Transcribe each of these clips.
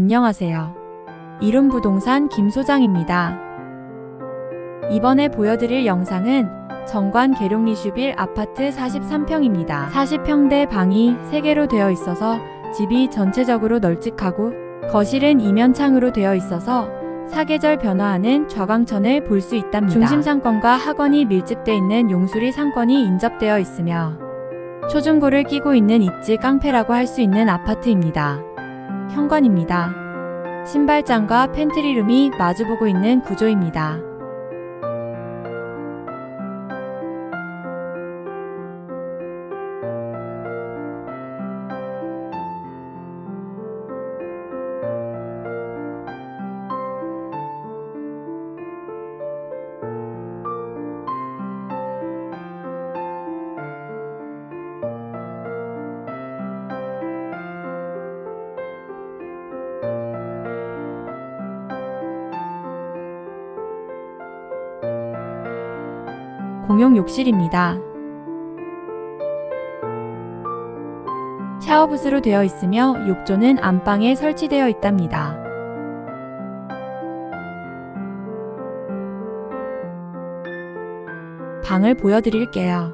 안녕하세요. 이룸부동산 김 소장입니다. 이번에 보여드릴 영상은 정관 계룡 리슈빌 아파트 43평입니다. 40평대 방이 3개로 되어 있어서 집이 전체적으로 널찍하고 거실은 이면창으로 되어 있어서 사계절 변화하는 좌광천을 볼 수 있답니다. 중심 상권과 학원이 밀집돼 있는 용수리 상권이 인접되어 있으며 초중고를 끼고 있는 입지 깡패라고 할 수 있는 아파트입니다. 현관입니다. 신발장과 팬트리룸이 마주보고 있는 구조입니다. 공용 욕실입니다. 샤워부스로 되어 있으며 욕조는 안방에 설치되어 있답니다. 방을 보여드릴게요.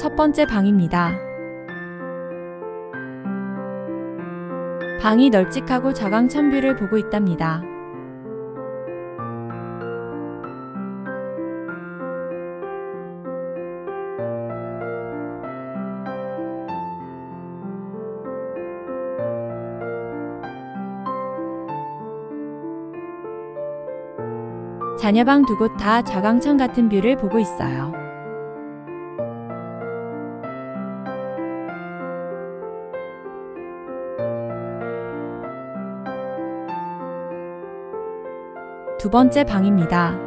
첫 번째 방입니다. 방이 널찍하고 저강 천뷰를 보고 있답니다. 자녀방 두 곳다 좌광천 같은 뷰를 보고 있어요. 두 번째 방입니다.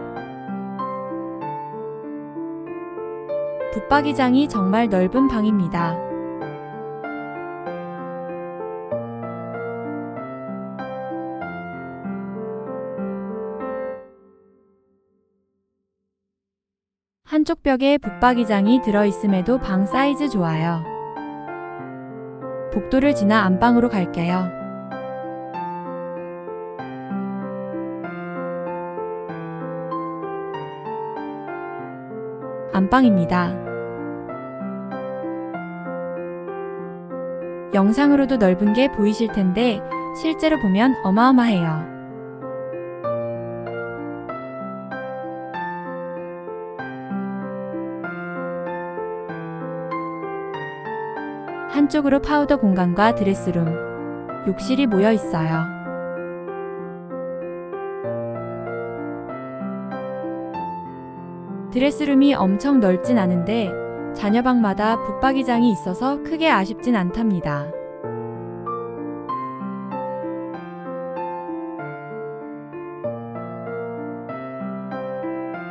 붙박이장이 정말 넓은 방입니다. 한쪽 벽에 붙박이장이 들어있음에도 방 사이즈 좋아요. 복도를 지나 안방으로 갈게요. 안방입니다. 영상으로도 넓은 게 보이실 텐데 실제로 보면 어마어마해요. 한쪽으로 파우더 공간과 드레스룸, 욕실이 모여 있어요. 드레스룸이 엄청 넓진 않은데 자녀방마다 붙박이장이 있어서 크게 아쉽진 않답니다.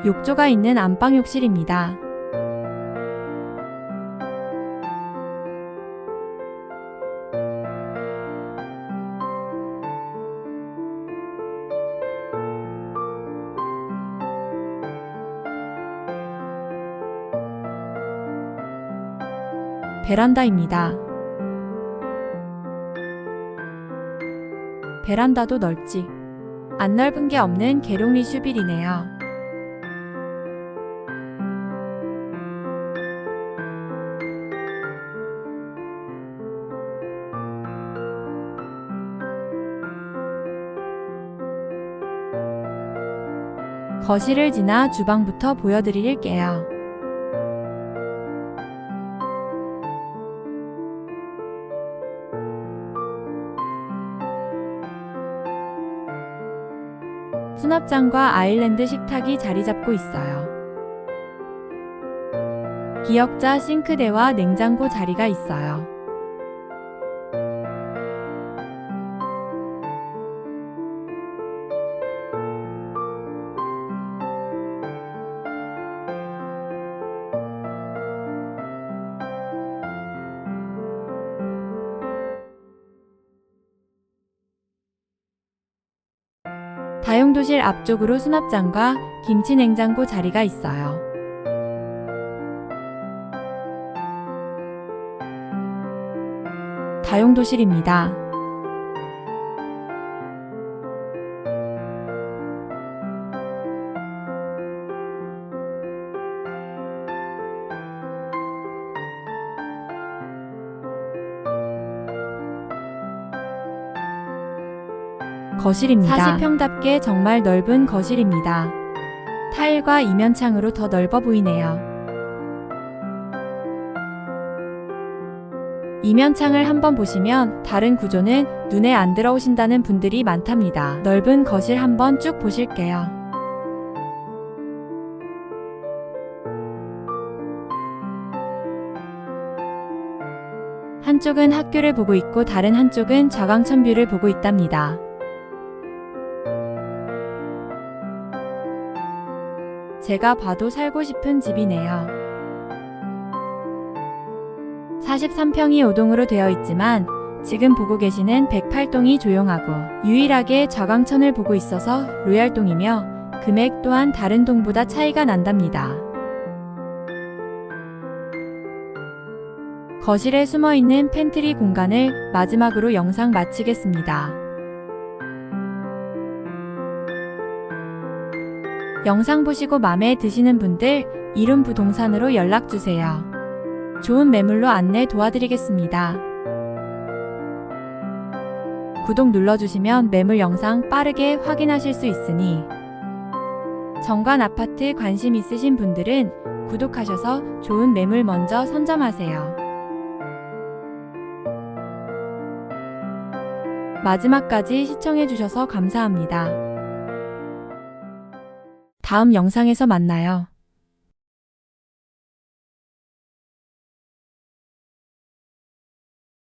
욕조가 있는 안방 욕실입니다. 베란다입니다. 베란다도 넓지. 안 넓은 게 없는 계룡리 슈빌이네요. 거실을 지나 주방부터 보여드릴게요. 수납장과 아일랜드 식탁이 자리 잡고 있어요. 기역자 싱크대와 냉장고 자리가 있어요. 다용도실 앞쪽으로 수납장과 김치 냉장고 자리가 있어요. 다용도실입니다. 거실입니다. 40평답게 정말 넓은 거실입니다. 타일과 이면창으로 더 넓어 보이네요. 이면창을 한번 보시면 다른 구조는 눈에 안 들어오신다는 분들이 많답니다. 넓은 거실 한번 쭉 보실게요. 한쪽은 학교를 보고 있고 다른 한쪽은 자광천뷰를 보고 있답니다. 제가 봐도 살고 싶은 집이네요. 43평이 5동으로 되어 있지만 지금 보고 계시는 108동이 조용하고 유일하게 자광천을 보고 있어서 로얄동이며 금액 또한 다른 동보다 차이가 난답니다. 거실에 숨어 있는 팬트리 공간을 마지막으로 영상 마치겠습니다. 영상 보시고 마음에 드시는 분들 이름 부동산으로 연락 주세요. 좋은 매물로 안내 도와드리겠습니다. 구독 눌러주시면 매물 영상 빠르게 확인하실 수 있으니 정관 아파트 관심 있으신 분들은 구독하셔서 좋은 매물 먼저 선점하세요. 마지막까지 시청해주셔서 감사합니다. 다음 영상에서 만나요.